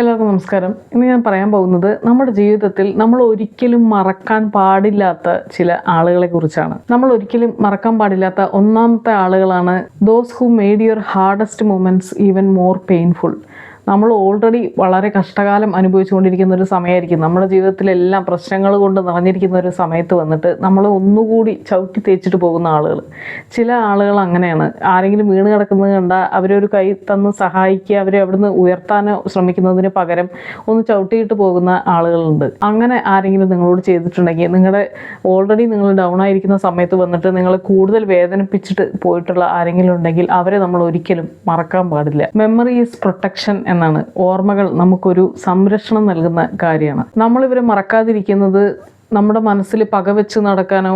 എല്ലാവർക്കും നമസ്കാരം. ഇന്ന് ഞാൻ പറയാൻ പോകുന്നത് നമ്മുടെ ജീവിതത്തിൽ നമ്മൾ ഒരിക്കലും മറക്കാൻ പാടില്ലാത്ത ചില ആളുകളെ കുറിച്ചാണ്. നമ്മൾ ഒരിക്കലും മറക്കാൻ പാടില്ലാത്ത ഒന്നാമത്തെ ആളുകളാണ് those who made your hardest moments even more painful നമ്മൾ ഓൾറെഡി വളരെ കഷ്ടകാലം അനുഭവിച്ചുകൊണ്ടിരിക്കുന്ന ഒരു സമയമായിരിക്കും. നമ്മുടെ ജീവിതത്തിലെല്ലാം പ്രശ്നങ്ങൾ കൊണ്ട് നിറഞ്ഞിരിക്കുന്ന ഒരു സമയത്ത് വന്നിട്ട് നമ്മൾ ഒന്നുകൂടി ചവിട്ടി തേച്ചിട്ട് പോകുന്ന ആളുകൾ ചില ആളുകൾ അങ്ങനെയാണ്. ആരെങ്കിലും വീണ് കിടക്കുന്നത് കണ്ടാൽ അവരൊരു കൈ തന്ന് സഹായിക്കുക അവരെ അവിടുന്ന് ഉയർത്താനോ ശ്രമിക്കുന്നതിന് പകരം ഒന്ന് ചവിട്ടിയിട്ട് പോകുന്ന ആളുകളുണ്ട്. അങ്ങനെ ആരെങ്കിലും നിങ്ങളോട് ചെയ്തിട്ടുണ്ടെങ്കിൽ നിങ്ങളുടെ ഓൾറെഡി നിങ്ങൾ ഡൗൺ ആയിരിക്കുന്ന സമയത്ത് വന്നിട്ട് നിങ്ങൾ കൂടുതൽ വേദനിപ്പിച്ചിട്ട് പോയിട്ടുള്ള ആരെങ്കിലും ഉണ്ടെങ്കിൽ അവരെ നമ്മൾ ഒരിക്കലും മറക്കാൻ പാടില്ല. മെമ്മറി ഈസ് പ്രൊട്ടക്ഷൻ എന്നാണ് ഓർമ്മകൾ നമുക്കൊരു സംരക്ഷണം നൽകുന്ന കാര്യമാണ്. നമ്മളിവരെ മറക്കാതിരിക്കുന്നത് നമ്മുടെ മനസ്സിൽ പകവെച്ച് നടക്കാനോ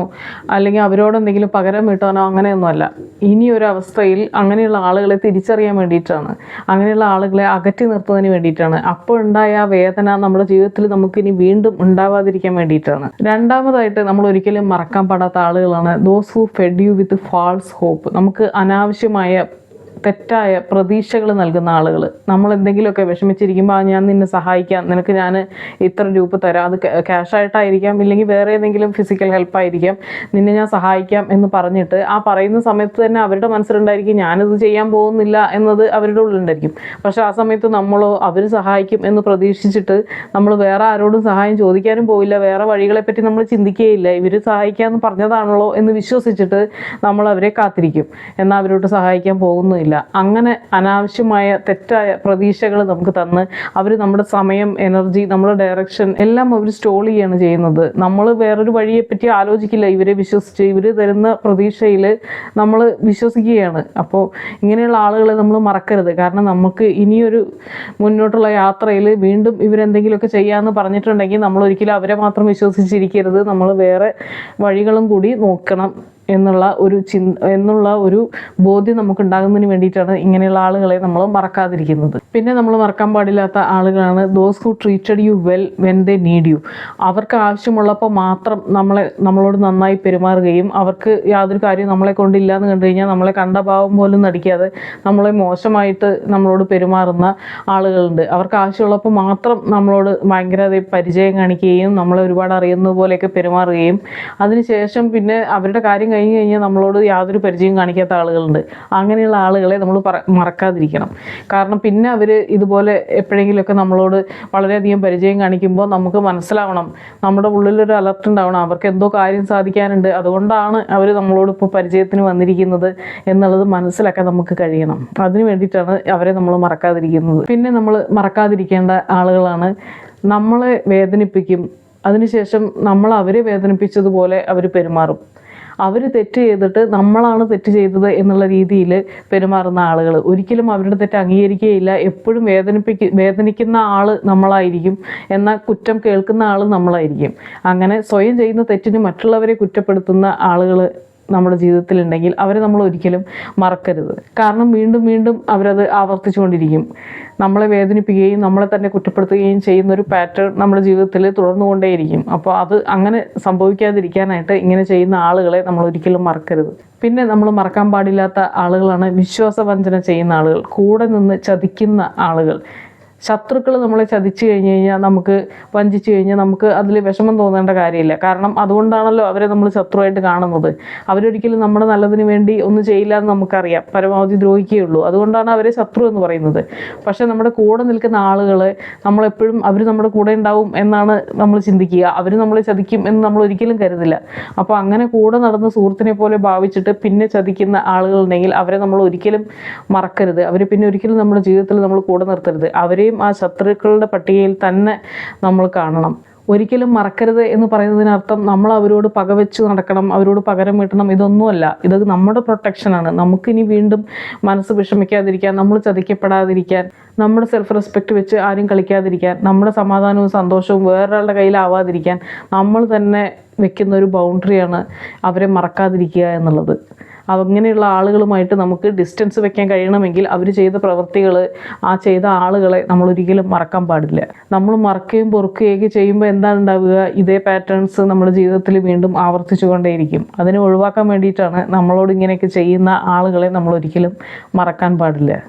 അല്ലെങ്കിൽ അവരോട് എന്തെങ്കിലും പകരം വീട്ടാനോ അങ്ങനെയൊന്നുമല്ല ഇനി അവസ്ഥയിൽ അങ്ങനെയുള്ള ആളുകളെ തിരിച്ചറിയാൻ വേണ്ടിയിട്ടാണ്. അങ്ങനെയുള്ള ആളുകളെ അകറ്റി നിർത്തുന്നതിന് വേണ്ടിയിട്ടാണ്. അപ്പോൾ ഉണ്ടായ ആ വേദന നമ്മുടെ ജീവിതത്തിൽ നമുക്കിനി വീണ്ടും ഉണ്ടാവാതിരിക്കാൻ വേണ്ടിയിട്ടാണ്. രണ്ടാമതായിട്ട് നമ്മൾ ഒരിക്കലും മറക്കാൻ പാടാത്ത ആളുകളാണ് those who fed you with false hope നമുക്ക് അനാവശ്യമായ തെറ്റായ പ്രതീക്ഷകൾ നൽകുന്ന ആളുകൾ നമ്മൾ എന്തെങ്കിലുമൊക്കെ വിഷമിച്ചിരിക്കുമ്പോൾ ഞാൻ നിന്നെ സഹായിക്കാം. നിനക്ക് ഞാൻ ഇത്ര രൂപ തരാം. അത് ക്യാഷ് ആയിട്ടായിരിക്കാം ഇല്ലെങ്കിൽ വേറെ ഏതെങ്കിലും ഫിസിക്കൽ ഹെൽപ്പായിരിക്കാം. നിന്നെ ഞാൻ സഹായിക്കാം എന്ന് പറഞ്ഞിട്ട് ആ പറയുന്ന സമയത്ത് തന്നെ അവരുടെ മനസ്സിലുണ്ടായിരിക്കും ഞാനിത് ചെയ്യാൻ പോകുന്നില്ല എന്നത് അവരുടെ ഉള്ളിലുണ്ടായിരിക്കും. പക്ഷെ ആ സമയത്ത് നമ്മളോ അവർ സഹായിക്കും എന്ന് പ്രതീക്ഷിച്ചിട്ട് നമ്മൾ വേറെ ആരോടും സഹായം ചോദിക്കാനും പോയില്ല വേറെ വഴികളെപ്പറ്റി നമ്മൾ ചിന്തിക്കുകയില്ല ഇവർ സഹായിക്കാമെന്ന് പറഞ്ഞതാണല്ലോ എന്ന് വിശ്വസിച്ചിട്ട് നമ്മൾ അവരെ കാത്തിരിക്കും. എന്നാൽ അവരോട് സഹായിക്കാൻ പോകുന്നില്ല അങ്ങനെ അനാവശ്യമായ തെറ്റായ പ്രതീക്ഷകൾ നമുക്ക് തന്ന് അവർ നമ്മുടെ സമയം എനർജി നമ്മുടെ ഡയറക്ഷൻ എല്ലാം അവർ സ്റ്റോൾ ചെയ്യാണ് ചെയ്യുന്നത്. നമ്മൾ വേറൊരു വഴിയെ പറ്റി ആലോചിക്കില്ല. ഇവരെ വിശ്വസിച്ച് ഇവർ തരുന്ന പ്രതീക്ഷയിൽ നമ്മൾ വിശ്വസിക്കുകയാണ്. അപ്പോൾ ഇങ്ങനെയുള്ള ആളുകളെ നമ്മൾ മറക്കരുത്. കാരണം നമുക്ക് ഇനിയൊരു മുന്നോട്ടുള്ള യാത്രയിൽ വീണ്ടും ഇവരെന്തെങ്കിലുമൊക്കെ ചെയ്യാമെന്ന് പറഞ്ഞിട്ടുണ്ടെങ്കിൽ നമ്മൾ ഒരിക്കലും അവരെ മാത്രം വിശ്വസിച്ചിരിക്കരുത്. നമ്മൾ വേറെ വഴികളും കൂടി നോക്കണം. എന്നുള്ള ഒരു ചി എന്നുള്ള ഒരു ബോധ്യം നമുക്ക് ഉണ്ടാകുന്നതിന് വേണ്ടിയിട്ടാണ് ഇങ്ങനെയുള്ള ആളുകളെ നമ്മൾ മറക്കാതിരിക്കുന്നത്. പിന്നെ നമ്മൾ മറക്കാൻ പാടില്ലാത്ത ആളുകളാണ് those who treated you well when they need you അവർക്ക് ആവശ്യമുള്ളപ്പോൾ മാത്രം നമ്മളെ നമ്മളോട് നന്നായി പെരുമാറുകയും അവർക്ക് യാതൊരു കാര്യവും നമ്മളെ കൊണ്ടില്ല എന്ന് കണ്ടു കഴിഞ്ഞാൽ നമ്മളെ കണ്ട ഭാവം പോലും നടിക്കാതെ നമ്മളെ മോശമായിട്ട് നമ്മളോട് പെരുമാറുന്ന ആളുകളുണ്ട്. അവർക്ക് ആവശ്യമുള്ളപ്പോൾ മാത്രം നമ്മളോട് ഭയങ്കര പരിചയം കാണിക്കുകയും നമ്മളെ ഒരുപാട് അറിയുന്നത് പോലെയൊക്കെ പെരുമാറുകയും അതിനുശേഷം പിന്നെ അവരുടെ കാര്യം കഴിഞ്ഞ് കഴിഞ്ഞാൽ നമ്മളോട് യാതൊരു പരിചയം കാണിക്കാത്ത ആളുകളുണ്ട്. അങ്ങനെയുള്ള ആളുകളെ നമ്മൾ പറ മറക്കാതിരിക്കണം. കാരണം പിന്നെ അവർ ഇതുപോലെ എപ്പോഴെങ്കിലുമൊക്കെ നമ്മളോട് വളരെയധികം പരിചയം കാണിക്കുമ്പോൾ നമുക്ക് മനസ്സിലാവണം. നമ്മുടെ ഉള്ളിലൊരു അലർട്ട് ഉണ്ടാവണം. അവർക്ക് എന്തോ കാര്യം സാധിക്കാനുണ്ട്. അതുകൊണ്ടാണ് അവർ നമ്മളോട് ഇപ്പോൾ പരിചയത്തിന് വന്നിരിക്കുന്നത് എന്നുള്ളത് മനസ്സിലാക്കാൻ നമുക്ക് കഴിയണം. അതിന് വേണ്ടിയിട്ടാണ് അവരെ നമ്മൾ മറക്കാതിരിക്കുന്നത്. പിന്നെ നമ്മൾ മറക്കാതിരിക്കേണ്ട ആളുകളാണ് നമ്മളെ വേദനിപ്പിക്കും. അതിനുശേഷം നമ്മൾ അവരെ വേദനിപ്പിച്ചതുപോലെ അവർ പെരുമാറും. അവർ തെറ്റ് ചെയ്തിട്ട് നമ്മളാണ് തെറ്റ് ചെയ്തത് എന്നുള്ള രീതിയിൽ പെരുമാറുന്ന ആളുകൾ ഒരിക്കലും അവരുടെ തെറ്റ് അംഗീകരിക്കുകയില്ല. എപ്പോഴും വേദനിപ്പിക്ക വേദനിക്കുന്ന ആൾ നമ്മളായിരിക്കും. എന്നാൽ കുറ്റം കേൾക്കുന്ന ആൾ നമ്മളായിരിക്കും. അങ്ങനെ സ്വയം ചെയ്യുന്ന തെറ്റിന് മറ്റുള്ളവരെ കുറ്റപ്പെടുത്തുന്ന ആളുകൾ നമ്മുടെ ജീവിതത്തിലുണ്ടെങ്കിൽ അവരെ നമ്മൾ ഒരിക്കലും മറക്കരുത്. കാരണം വീണ്ടും വീണ്ടും അവരത് ആവർത്തിച്ചുകൊണ്ടിരിക്കും. നമ്മളെ വേദനിപ്പിക്കുകയും നമ്മളെ തന്നെ കുറ്റപ്പെടുത്തുകയും ചെയ്യുന്ന ഒരു പാറ്റേൺ നമ്മുടെ ജീവിതത്തിൽ തുടർന്നുകൊണ്ടേയിരിക്കും. അപ്പോൾ അത് അങ്ങനെ സംഭവിക്കാതിരിക്കാനായിട്ട് ഇങ്ങനെ ചെയ്യുന്ന ആളുകളെ നമ്മൾ ഒരിക്കലും മറക്കരുത്. പിന്നെ നമ്മൾ മറക്കാൻ പാടില്ലാത്ത ആളുകളാണ് വിശ്വാസവഞ്ചന ചെയ്യുന്ന ആളുകൾ കൂടെ നിന്ന് ചതിക്കുന്ന ആളുകൾ. ശത്രുക്കൾ നമ്മളെ ചതിച്ചു കഴിഞ്ഞ് കഴിഞ്ഞാൽ നമുക്ക് വഞ്ചിച്ചു കഴിഞ്ഞാൽ നമുക്ക് അതിൽ വിഷമം തോന്നേണ്ട കാര്യമില്ല. കാരണം അതുകൊണ്ടാണല്ലോ അവരെ നമ്മൾ ശത്രുവായിട്ട് കാണുന്നത്. അവരൊരിക്കലും നമ്മുടെ നല്ലതിന് വേണ്ടി ഒന്നും ചെയ്യില്ല എന്ന് നമുക്കറിയാം. പരമാവധി ദ്രോഹിക്കുകയുള്ളൂ അതുകൊണ്ടാണ് അവരെ ശത്രു എന്ന് പറയുന്നത്. പക്ഷേ നമ്മുടെ കൂടെ നിൽക്കുന്ന ആളുകൾ നമ്മളെപ്പോഴും അവർ നമ്മുടെ കൂടെ ഉണ്ടാവും എന്നാണ് നമ്മൾ ചിന്തിക്കുക. അവർ നമ്മളെ ചതിക്കും എന്ന് നമ്മൾ ഒരിക്കലും കരുതില്ല. അപ്പോൾ അങ്ങനെ കൂടെ നടന്ന സുഹൃത്തിനെ പോലെ ഭാവിച്ചിട്ട് പിന്നെ ചതിക്കുന്ന ആളുകളുണ്ടെങ്കിൽ അവരെ നമ്മൾ ഒരിക്കലും മറക്കരുത്. അവരെ പിന്നെ ഒരിക്കലും നമ്മുടെ ജീവിതത്തിൽ നമ്മൾ കൂടെ നിർത്തരുത്. അവരെയും ആ ശത്രുക്കളുടെ പട്ടികയിൽ തന്നെ നമ്മൾ കാണണം. ഒരിക്കലും മറക്കരുത് എന്ന് പറയുന്നതിനർത്ഥം നമ്മൾ അവരോട് പകവെച്ച് നടക്കണം അവരോട് പകരം വീട്ടണം ഇതൊന്നുമല്ല. ഇത് നമ്മുടെ പ്രൊട്ടക്ഷനാണ് നമുക്കിനി വീണ്ടും മനസ്സ് വിഷമിക്കാതിരിക്കാൻ നമ്മൾ ചതിക്കപ്പെടാതിരിക്കാൻ നമ്മുടെ സെൽഫ് റെസ്പെക്റ്റ് വെച്ച് ആരും കളിക്കാതിരിക്കാൻ നമ്മുടെ സമാധാനവും സന്തോഷവും വേറൊരാളുടെ കയ്യിലാവാതിരിക്കാൻ നമ്മൾ തന്നെ വെക്കുന്ന ഒരു ബൗണ്ടറിയാണ് അവരെ മറക്കാതിരിക്കുക എന്നുള്ളത്. അങ്ങനെയുള്ള ആളുകളുമായിട്ട് നമുക്ക് ഡിസ്റ്റൻസ് വെക്കാൻ കഴിയണമെങ്കിൽ അവർ ചെയ്ത പ്രവൃത്തികൾ ആ ചെയ്ത ആളുകളെ നമ്മൾ ഒരിക്കലും മറക്കാൻ പാടില്ല. നമ്മൾ മറക്കുകയും പൊറുക്കുകയൊക്കെ ചെയ്യുമ്പോൾ എന്താണ് ഉണ്ടാവുക? ഇതേ പാറ്റേൺസ് നമ്മുടെ ജീവിതത്തിൽ വീണ്ടും ആവർത്തിച്ചു കൊണ്ടേയിരിക്കും അതിനെ ഒഴിവാക്കാൻ വേണ്ടിയിട്ടാണ് നമ്മളോട് ഇങ്ങനെയൊക്കെ ചെയ്യുന്ന ആളുകളെ നമ്മൾ ഒരിക്കലും മറക്കാൻ പാടില്ല.